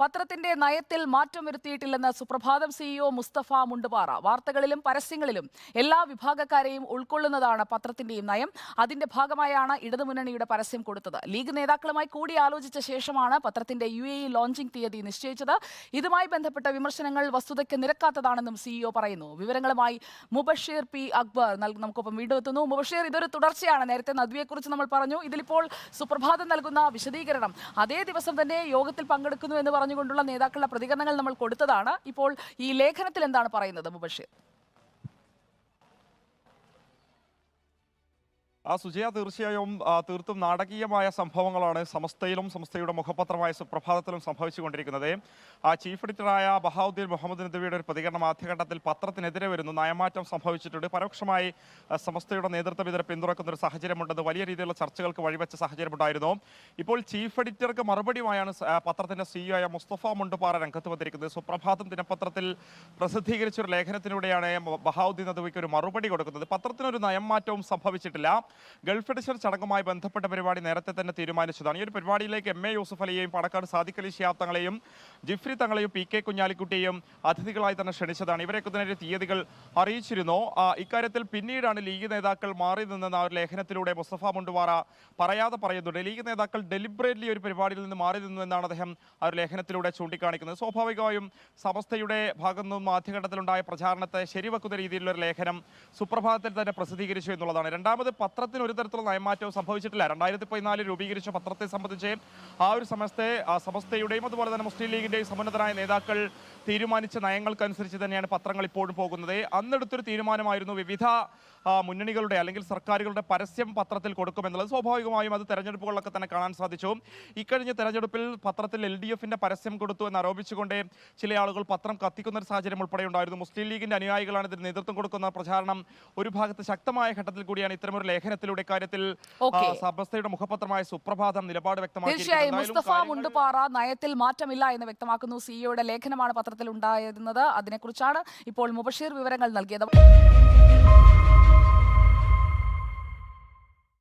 പത്രത്തിന്റെ നയത്തിൽ മാറ്റം വരുത്തിയിട്ടില്ലെന്ന് സുപ്രഭാതം സിഇഒ മുസ്തഫ മുണ്ടുപാറ. വാർത്തകളിലും പരസ്യങ്ങളിലും എല്ലാ വിഭാഗക്കാരെയും ഉൾക്കൊള്ളുന്നതാണ് പത്രത്തിന്റെയും നയം. അതിന്റെ ഭാഗമായാണ് ഇടതുമുന്നണിയുടെ പരസ്യം കൊടുത്തത്. ലീഗ് നേതാക്കളുമായി കൂടിയാലോചിച്ച ശേഷമാണ് പത്രത്തിന്റെ യു എ ലോഞ്ചിംഗ് തീയതി നിശ്ചയിച്ചത്. ഇതുമായി ബന്ധപ്പെട്ട വിമർശനങ്ങൾ വസ്തുതയ്ക്ക് നിരക്കാത്തതാണെന്നും സിഇഒ പറയുന്നു. വിവരങ്ങളുമായി മുബഷീർ പി അക്ബർ നമുക്കൊപ്പം വീണ്ടും എത്തുന്നു. മുബഷീർ ഇതൊരു തുടർച്ചയാണ്. നേരത്തെ നദ്വിയെക്കുറിച്ച് നമ്മൾ പറഞ്ഞു. ഇതിലിപ്പോൾ സുപ്രഭാതം നൽകുന്ന വിശദീകരണം. അതേ ദിവസം തന്നെ യോഗത്തിൽ പങ്കെടുക്കുന്നു എന്ന് പറഞ്ഞുകൊണ്ടുള്ള നേതാക്കളുടെ പ്രതികരണങ്ങൾ നമ്മൾ കൊടുത്തതാണ്. ഇപ്പോൾ ഈ ലേഖനത്തിൽ എന്താണ് പറയുന്നത് മുബഷീർ? ആ സുജയ തീർച്ചയായും തീർത്തും നാടകീയമായ സംഭവങ്ങളാണ് സമസ്തയിലും സമസ്തയുടെ മുഖപത്രമായ സുപ്രഭാതത്തിലും സംഭവിച്ചുകൊണ്ടിരിക്കുന്നത്. ആ ചീഫ് എഡിറ്ററായ ബഹാവുദ്ദീൻ മുഹമ്മദ് നദ്വിയുടെ ഒരു പ്രതികരണം ആദ്യഘട്ടത്തിൽ പത്രത്തിനെതിരെ വരുന്നു നയമാറ്റം സംഭവിച്ചിട്ടുണ്ട്. പരോക്ഷമായി സമസ്തയുടെ നേതൃത്വം ഇതിനെ പിന്തുണക്കുന്ന ഒരു സാഹചര്യമുണ്ടെന്ന് വലിയ രീതിയിലുള്ള ചർച്ചകൾക്ക് വഴിവെച്ച സാഹചര്യമുണ്ടായിരുന്നു. ഇപ്പോൾ ചീഫ് എഡിറ്റർക്ക് മറുപടിയുമായാണ് പത്രത്തിന്റെ സിഇഒ ആയ മുസ്തഫ മുണ്ടുപാറ രംഗത്ത് വന്നിരിക്കുന്നത്. സുപ്രഭാതം ദിനപത്രത്തിൽ പ്രസിദ്ധീകരിച്ച ഒരു ലേഖനത്തിലൂടെയാണ് ബഹാവുദ്ദീൻ നദ്വിക്ക് ഒരു മറുപടി കൊടുക്കുന്നത്. പത്രത്തിനൊരു നയം മാറ്റവും സംഭവിച്ചിട്ടില്ല. ഗൾഫ് എഡിഷൻ ചടങ്ങുമായി ബന്ധപ്പെട്ട പരിപാടി നേരത്തെ തന്നെ തീരുമാനിച്ചതാണ്. ഈ ഒരു പരിപാടിയിലേക്ക് എം എ യൂസഫ് അലിയെയും പടക്കാട് സാദിഖ് അലി ഷിയാബ് തങ്ങളെയും ജിഫ്രി തങ്ങളെയും പി കെ കുഞ്ഞാലിക്കുട്ടിയെയും അതിഥികളായി തന്നെ ക്ഷണിച്ചതാണ്. ഇവരെയൊക്കെ തന്നെ തീയതികൾ അറിയിച്ചിരുന്നു. ഇക്കാര്യത്തിൽ പിന്നീടാണ് ലീഗ് നേതാക്കൾ മാറി നിന്നെന്ന് ഒരു ലേഖനത്തിലൂടെ മുസ്തഫ മുണ്ടുവാറ പറയാതെ പറയുന്നുണ്ട്. ലീഗ് നേതാക്കൾ ഡെലിബറേറ്റ്ലി ഒരു പരിപാടിയിൽ നിന്ന് മാറി നിന്നു എന്നാണ് അദ്ദേഹം ആ ഒരു ലേഖനത്തിലൂടെ ചൂണ്ടിക്കാണിക്കുന്നത്. സ്വാഭാവികമായും സമസ്തയുടെ ഭാഗത്തു നിന്നും ആദ്യഘട്ടത്തിലുണ്ടായ പ്രചാരണത്തെ ശരിവെക്കുന്ന രീതിയിലുള്ള ഒരു ലേഖനം സുപ്രഭാതത്തിൽ തന്നെ പ്രസിദ്ധീകരിച്ചു എന്നുള്ളതാണ്. രണ്ടാമത് പത്രത്തിന് ഒരു തരത്തിലുള്ള നയമാറ്റവും സംഭവിച്ചിട്ടില്ല. രണ്ടായിരത്തി പതിനാലിൽ രൂപീകരിച്ച പത്രത്തെ സംബന്ധിച്ച് ആ ഒരു സമസ്തയെ സമസ്തയുടെയും അതുപോലെ തന്നെ മുസ്ലിം ലീഗിന്റെയും സമുന്നതരായ നേതാക്കൾ തീരുമാനിച്ച നയങ്ങൾക്കനുസരിച്ച് തന്നെയാണ് പത്രങ്ങൾ ഇപ്പോഴും പോകുന്നത്. അന്നെടുത്തൊരു തീരുമാനമായിരുന്നു വിവിധ മുന്നണികളുടെ അല്ലെങ്കിൽ സർക്കാരുകളുടെ പരസ്യം പത്രത്തിൽ കൊടുക്കുമെന്നുള്ളത്. സ്വാഭാവികമായും അത് തെരഞ്ഞെടുപ്പുകളിലൊക്കെ തന്നെ കാണാൻ സാധിച്ചു. ഇക്കഴിഞ്ഞ തെരഞ്ഞെടുപ്പിൽ പത്രത്തിൽ എൽ ഡി എഫിന്റെ പരസ്യം കൊടുത്തു എന്ന് ആരോപിച്ചുകൊണ്ട് ചില ആളുകൾ പത്രം കത്തിക്കുന്ന ഒരു സാഹചര്യം ഉൾപ്പെടെ ഉണ്ടായിരുന്നു മുസ്ലിം ലീഗിന്റെ അനുയായികളാണ് ഇതിന് നേതൃത്വം കൊടുക്കുന്ന പ്രചാരണം ഒരു ഭാഗത്ത് ശക്തമായ ഘട്ടത്തിൽ കൂടിയാണ് ഇത്തരമൊരു ലേഖനത്തിലൂടെ ഇക്കാര്യത്തിൽ കാര്യത്തിൽ ഓക്കേ. മുഖപത്രമായ സുപ്രഭാതം നിലപാട് തീർച്ചയായും വ്യക്തമാക്കി മുസ്തഫ മുണ്ടുപാറ നയത്തിൽ മാറ്റമില്ല എന്ന് വ്യക്തമാക്കുന്നു സിഇഒയുടെ ലേഖനമാണ് പത്രത്തിൽ ഉണ്ടായിരുന്നത്. അതിനെക്കുറിച്ചാണ് ഇപ്പോൾ മുബഷീർ വിവരങ്ങൾ നൽകിയത്.